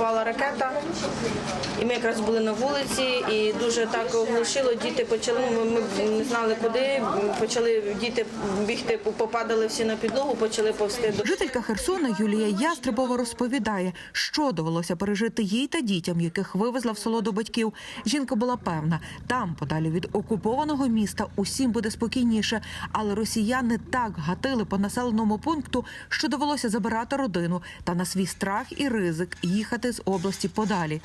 Впала ракета, і ми якраз були на вулиці, і дуже так оглушило. Діти почали. Ми не знали куди. Почали діти бігти, попадали всі на підлогу, почали повсти. Жителька Херсона Юлія Ястребова розповідає, що довелося пережити їй та дітям, яких вивезла в село до батьків. Жінка була певна, там, подалі від окупованого міста, усім буде спокійніше. Але росіяни так гатили по населеному пункту, що довелося забирати родину та на свій страх і ризик їхати з області подалі.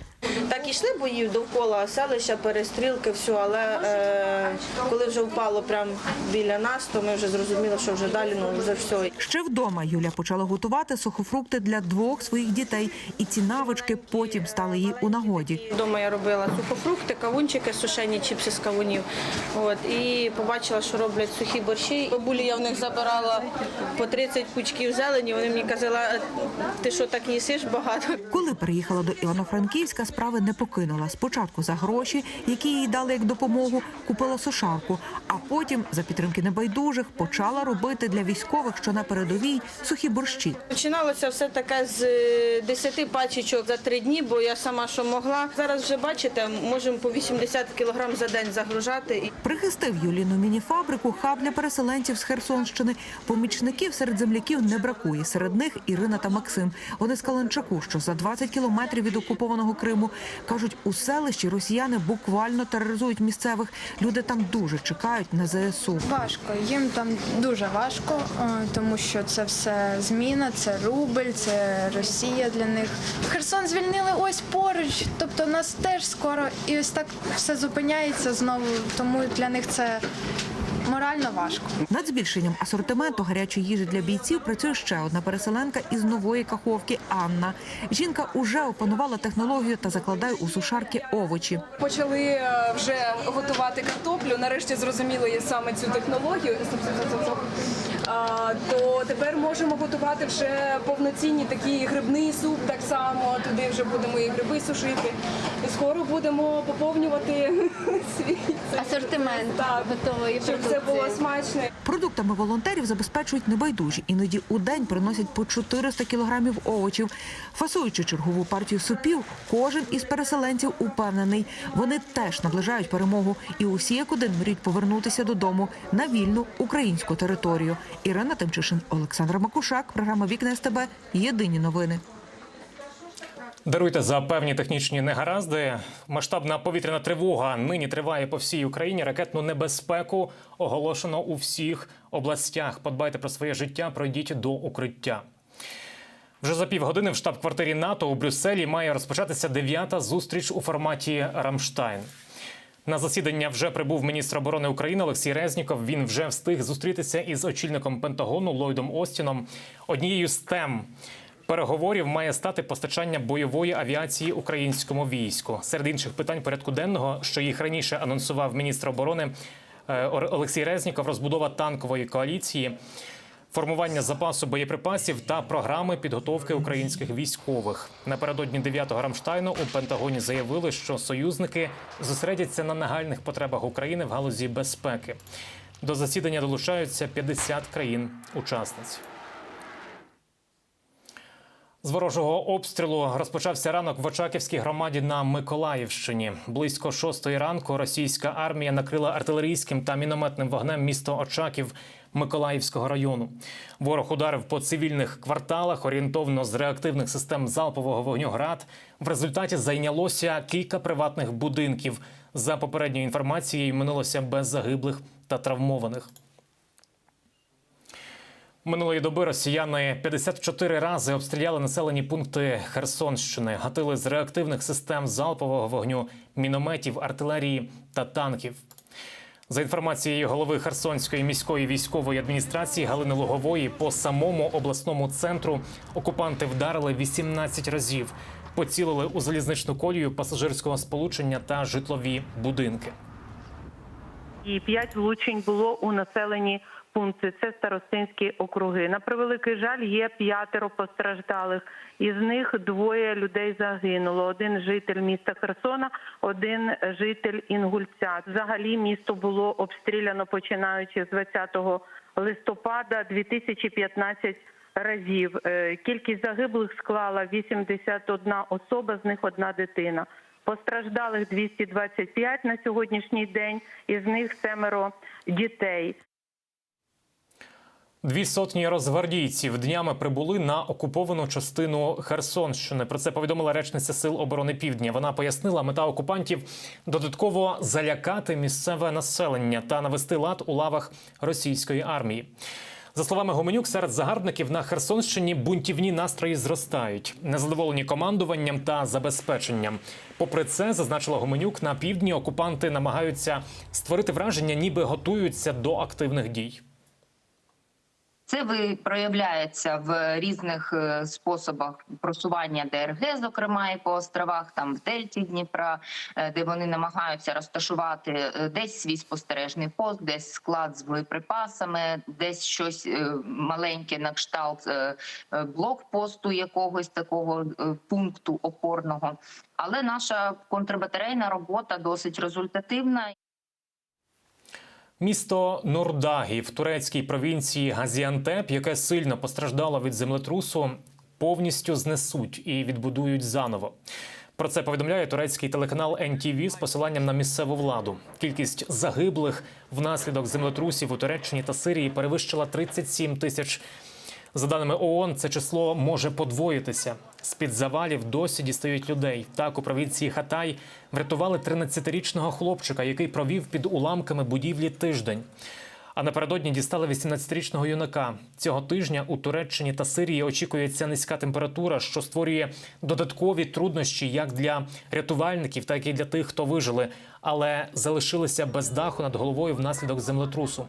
Так ішли бої довкола селища, перестрілки, все, але е, коли вже впало прямо біля нас, то ми вже зрозуміли, що вже далі ну вже все. Ще вдома Юля почала готувати сухофрукти для двох своїх дітей, і ці навички потім стали їй у нагоді. Вдома я робила сухофрукти, кавунчики, сушені чіпси з кавунів. От і побачила, що роблять сухі борщі. Бабулі я в них забирала по 30 пучків зелені. Вони мені казали, ти що так їсиш багато? Коли переїхала до Івано-Франківська, справи не покинула. Спочатку за гроші, які їй дали як допомогу, купила сушарку, а потім за підтримки небайдужих почала робити для військових, що на передовій, сухі борщі. Починалося все таке з е, 10 пачечок за три дні, бо я сама що могла. Зараз вже бачите, можемо по 80 кілограм за день загружати. Прихистив Юліну мініфабрику хаб для переселенців з Херсонщини. Помічників серед земляків не бракує. Серед них Ірина та Максим. Вони з Каленчаку, що за 20 кілометрів від окупованого Криму. Кажуть, у селищі росіяни буквально тероризують місцевих. Люди там дуже чекають на ЗСУ. Важко, їм там дуже важко, е, тому що це все зміна, це рубль, це Росія для них. Херсон звільнили ось поруч, тобто нас теж скоро, і ось так все зупиняється знову. Тому для них це морально важко. Над збільшенням асортименту гарячої їжі для бійців працює ще одна переселенка із нової каховки Анна. Жінка уже опанувала технологію та закладає у сушарки овочі. почали е, вже готувати картоплю. Нарешті зрозуміли саме цю технологію. А, то тепер можемо готувати вже повноцінні такий грибний суп. Так само туди вже будемо і гриби сушити. І скоро будемо поповнювати свій Асортимент так, готової щоб це було смачно. Продуктами волонтерів забезпечують небайдужі. Іноді у день приносять по 400 кілограмів овочів. Фасуючи чергову партію супів, кожен із переселенців упевнений, вони теж наближають перемогу, і усі як один мріють повернутися додому на вільну українську територію. Ірина Тимчишин, Олександр Макушак, програма Вікна СТБ. Єдині новини. Даруйте за певні технічні негаразди. Масштабна повітряна тривога нині триває по всій Україні. Ракетну небезпеку оголошено у всіх областях. Подбайте про своє життя, пройдіть до укриття. Вже за півгодини в штаб-квартирі НАТО у Брюсселі має розпочатися дев'ята зустріч у форматі Рамштайн. На засідання вже прибув міністр оборони України Олексій Резніков. Він вже встиг зустрітися із очільником Пентагону Ллойдом Остіном. Однією з тем переговорів має стати постачання бойової авіації українському війську. Серед інших питань порядку денного, що їх раніше анонсував міністр оборони е, Олексій Резніков, розбудова танкової коаліції. Формування запасу боєприпасів та програми підготовки українських військових напередодні 9-го Рамштайну у Пентагоні заявили, що союзники зосередяться на нагальних потребах України в галузі безпеки. До засідання долучаються 50 країн-учасниць. З ворожого обстрілу розпочався ранок в Очаківській громаді на Миколаївщині. Близько шостої ранку російська армія накрила артилерійським та мінометним вогнем місто Очаків Миколаївського району. Ворог ударив по цивільних кварталах орієнтовно з реактивних систем залпового вогню «Град». В результаті зайнялося кілька приватних будинків. За попередньою інформацією, минулося без загиблих та травмованих. Минулої доби росіяни 54 рази обстріляли населені пункти Херсонщини, гатили з реактивних систем залпового вогню, мінометів, артилерії та танків. За інформацією голови Херсонської міської військової адміністрації Галини Лугової, по самому обласному центру окупанти вдарили 18 разів, поцілили у залізничну колію пасажирського сполучення та житлові будинки. і п'ять влучень було у населені пункти. Це старостинські округи. На превеликий жаль, є п'ятеро постраждалих. Із них двоє людей загинуло. Один житель міста Херсона, один житель Інгульця. Взагалі місто було обстріляно починаючи з 20 листопада 2015 разів. Е, Кількість загиблих склала 81 особа, з них одна дитина. Постраждалих 225 на сьогоднішній день, із них семеро дітей. Дві сотні розгвардійців днями прибули на окуповану частину Херсонщини. Про це повідомила речниця Сил оборони Півдня. Вона пояснила, мета окупантів додатково залякати місцеве населення та навести лад у лавах російської армії. За словами Гоменюк, серед загарбників на Херсонщині бунтівні настрої зростають, незадоволені командуванням та забезпеченням. Попри це, зазначила Гоменюк, на півдні окупанти намагаються створити враження, ніби готуються до активних дій. Це проявляється в різних е, способах просування ДРГ, зокрема і по островах, там в Дельті Дніпра, е, де вони намагаються розташувати е, десь свій спостережний пост, десь склад з боєприпасами, десь щось маленьке на кшталт блокпосту якогось такого пункту опорного. Але наша контрбатарейна робота досить результативна. Місто Нурдагі в турецькій провінції Газіантеп, яке сильно постраждало від землетрусу, повністю знесуть і відбудують заново. Про це повідомляє турецький телеканал NTV з посиланням на місцеву владу. Кількість загиблих внаслідок землетрусів у Туреччині та Сирії перевищила 37 тисяч. За даними ООН, це число може подвоїтися. З-під завалів досі дістають людей. Так у провінції Хатай врятували 13-річного хлопчика, який провів під уламками будівлі тиждень. А напередодні дістали 18-річного юнака. Цього тижня у Туреччині та Сирії очікується низька температура, що створює додаткові труднощі як для рятувальників, так і для тих, хто вижили, але залишилися без даху над головою внаслідок землетрусу.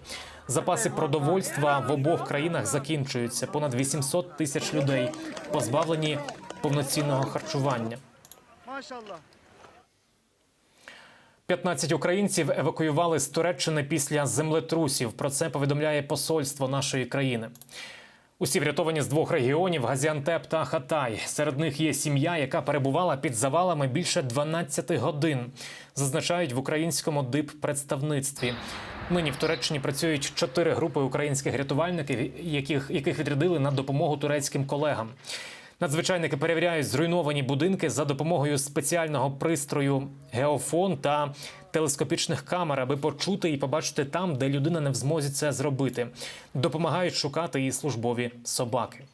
Запаси продовольства в обох країнах закінчуються. Понад 800 тисяч людей позбавлені повноцінного харчування. 15 українців евакуювали з Туреччини після землетрусів. Про це повідомляє посольство нашої країни. Усі врятовані з двох регіонів Газіантеп та Хатай. Серед них є сім'я, яка перебувала під завалами більше 12 годин. Зазначають в українському дип-представництві. Нині в Туреччині працюють чотири групи українських рятувальників, яких, яких відрядили на допомогу турецьким колегам. Надзвичайники перевіряють зруйновані будинки за допомогою спеціального пристрою геофон та телескопічних камер, аби почути і побачити там, де людина не в змозі це зробити. Допомагають шукати і службові собаки.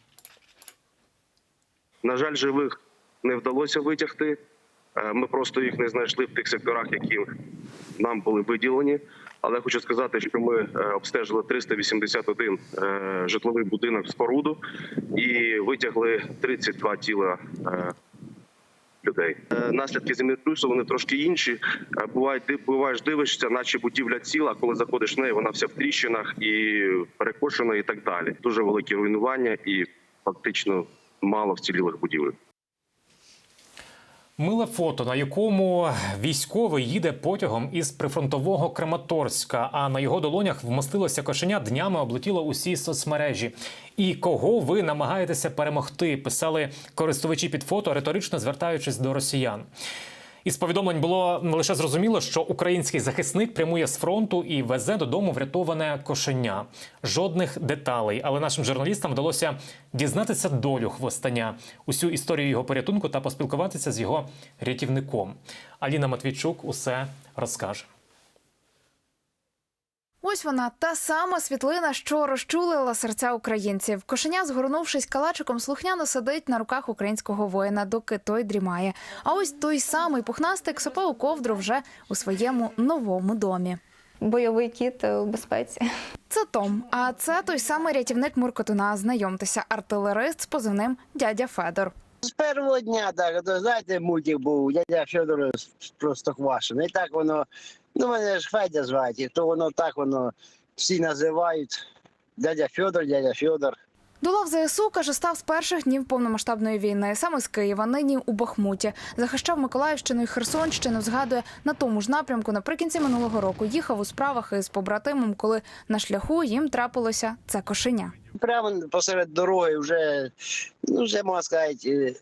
На жаль, живих не вдалося витягти. Е, Ми просто їх не знайшли в тих секторах, які нам були виділені. Але хочу сказати, що ми е, обстежили 381 е, житловий будинок споруду і витягли 32 тіла е, людей. Наслідки землетрусу вони трошки інші. Бувають буваєш, дивишся, наче будівля ціла. Коли заходиш в неї, вона вся в тріщинах і перекошена, і так далі. Дуже великі руйнування і фактично мало вцілілих будівель. Миле фото, на якому військовий їде потягом із прифронтового Краматорська, а на його долонях вмостилося кошеня днями облетіло усі соцмережі. І кого ви намагаєтеся перемогти? Писали користувачі під фото, риторично звертаючись до росіян. Із повідомлень було лише зрозуміло, що український захисник прямує з фронту і везе додому врятоване кошеня. Жодних деталей, але нашим журналістам вдалося дізнатися долю хвостання, усю історію його порятунку та поспілкуватися з його рятівником. Аліна Матвійчук усе розкаже. Ось вона та сама світлина, що розчулила серця українців. Кошеня, згорнувшись калачиком, слухняно сидить на руках українського воїна, доки той дрімає. А ось той самий пухнастик сопе у ковдру вже у своєму новому домі. бойовий кіт у безпеці. Це Том. А це той самий рятівник Муркотуна. Знайомтеся, артилерист з позивним дядя Федор. З першого дня так, то знаєте, мультик був дядя Федор просто хвашений. І так воно Ну, мене ж Федя звати, то воно так воно всі називають. Дядя Федор, дядя Федор. До лав ЗСУ, каже, став з перших днів повномасштабної війни. Саме з Києва, нині у Бахмуті. Захищав Миколаївщину і Херсонщину. Згадує, на тому ж напрямку наприкінці минулого року їхав у справах із побратимом, коли на шляху їм трапилося це кошеня. Прямо посеред дороги вже, ну, вже можна сказати,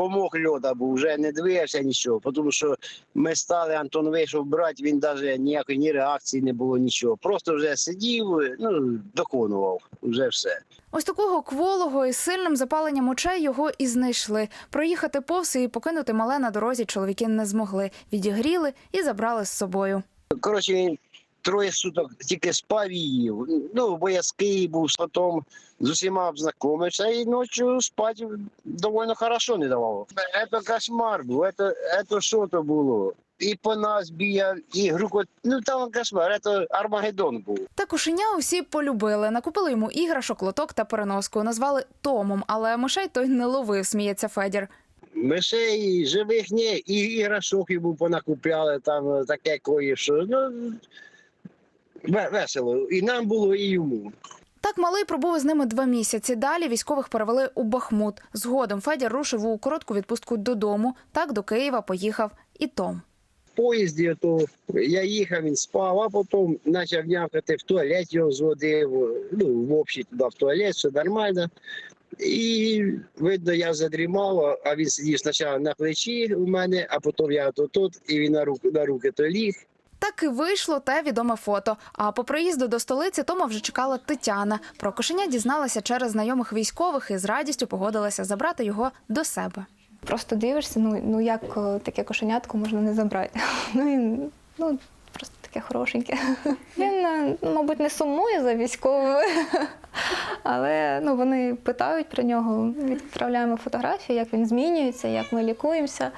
комок льода був, вже не двигався нічого, тому що ми стали, Антон вийшов брати, він навіть ніякої ні реакції не було, нічого. Просто вже сидів, ну, доконував, вже все. Ось такого кволого і сильним запаленням очей його і знайшли. Проїхати повз і покинути мале на дорозі чоловіки не змогли. Відігріли і забрали з собою. Коротше, він троє суток тільки спав і їв. Ну, бо я з Києва був, потім з усіма обзнайомився і ночі спати доволі хорошо не давав. Це кошмар був, це, це що то було? І по нас бігав, і грукот. Ну там кошмар, це Армагеддон був. Та кошеня усі полюбили. Накупили йому іграшок, лоток та переноску. Назвали Томом, але мишей той не ловив, сміється Федір. Мишей живих ні, і іграшок йому понакупляли, там таке кої, що ну, весело. І нам було, і йому. Так малий пробув з ними два місяці. Далі військових перевели у Бахмут. Згодом Федір рушив у коротку відпустку додому. Так до Києва поїхав і Том. В поїзді то я їхав, він спав, а потім почав нявкати в туалет, його зводив, ну, в общий туди в туалет, все нормально. І видно, я задрімав, а- а він сидів спочатку на плечі у мене, а потім я то тут, і він на руки, на руки то ліг. Так і вийшло те відоме фото. А по приїзду до столиці Тома вже чекала Тетяна. Про кошеня дізналася через знайомих військових і з радістю погодилася забрати його до себе. Просто дивишся, ну, ну як е, таке кошенятко можна не забрати. Ну, він, ну, просто таке хорошеньке. Він, е, ну, мабуть, не сумує за військовими, але ну, вони питають про нього, відправляємо фотографії, як він змінюється, як ми лікуємося.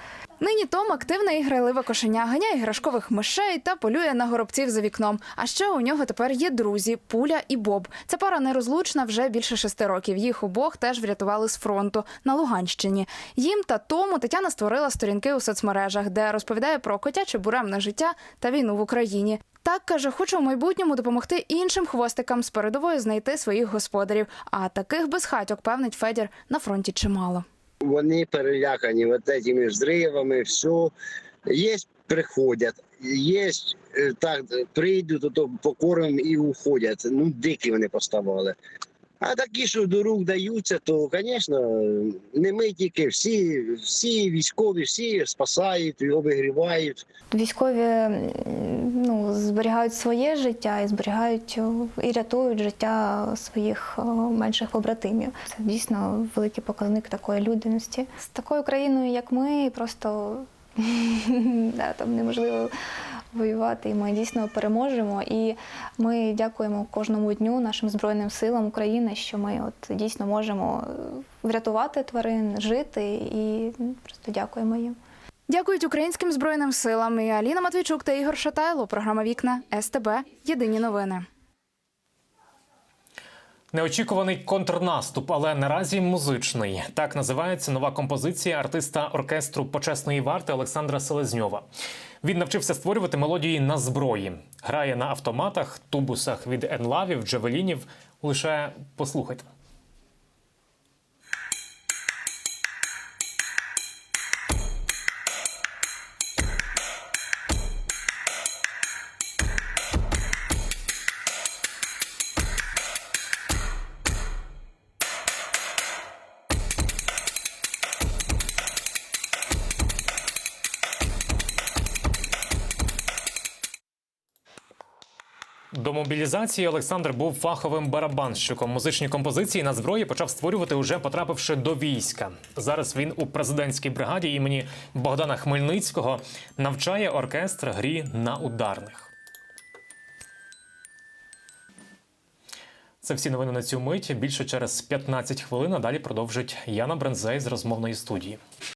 Нині Том активне і грайливе кошеня, ганяє іграшкових мишей та полює на горобців за вікном. А ще у нього тепер є друзі Пуля і Боб. Ця пара нерозлучна вже більше шести років. Їх обох теж врятували з фронту на Луганщині. Їм та Тому Тетяна створила сторінки у соцмережах, де розповідає про котяче буремне життя та війну в Україні. Так каже, хоче у майбутньому допомогти іншим хвостикам з передової знайти своїх господарів. А таких безхатьок, певнить Федір, на фронті чимало. Вони перелякані от цими взривами, все. Є, приходять, є, е, так, прийдуть, то покормимо і уходять. Ну, дикі вони поставали. А такі, що до рук даються, то, звісно, не ми тільки, всі, всі військові, всі спасають, обігрівають. Військові ну, зберігають своє життя і зберігають і рятують життя своїх менших побратимів. Це дійсно великий показник такої людяності. З такою країною, як ми, просто да, там неможливо воювати, і ми дійсно переможемо. І ми дякуємо кожному дню нашим збройним силам України, що ми от дійсно можемо е, врятувати тварин, жити і просто дякуємо їм. Дякують українським збройним силам. І Аліна Матвійчук та Ігор Шатайло. Програма Вікна СТБ. Єдині новини. Неочікуваний контрнаступ, але наразі музичний. Так називається нова композиція артиста оркестру почесної варти Олександра Селезньова. Він навчився створювати мелодії на зброї, грає на автоматах, тубусах від енлавів, джавелінів. Лише послухайте. До мобілізації Олександр був фаховим барабанщиком. Музичні композиції на зброї почав створювати уже потрапивши до війська. Зараз він у президентській бригаді імені Богдана Хмельницького навчає оркестр грі на ударних. Це всі новини на цю мить. Більше через 15 хвилин. а Далі продовжить Яна Брензей з розмовної студії.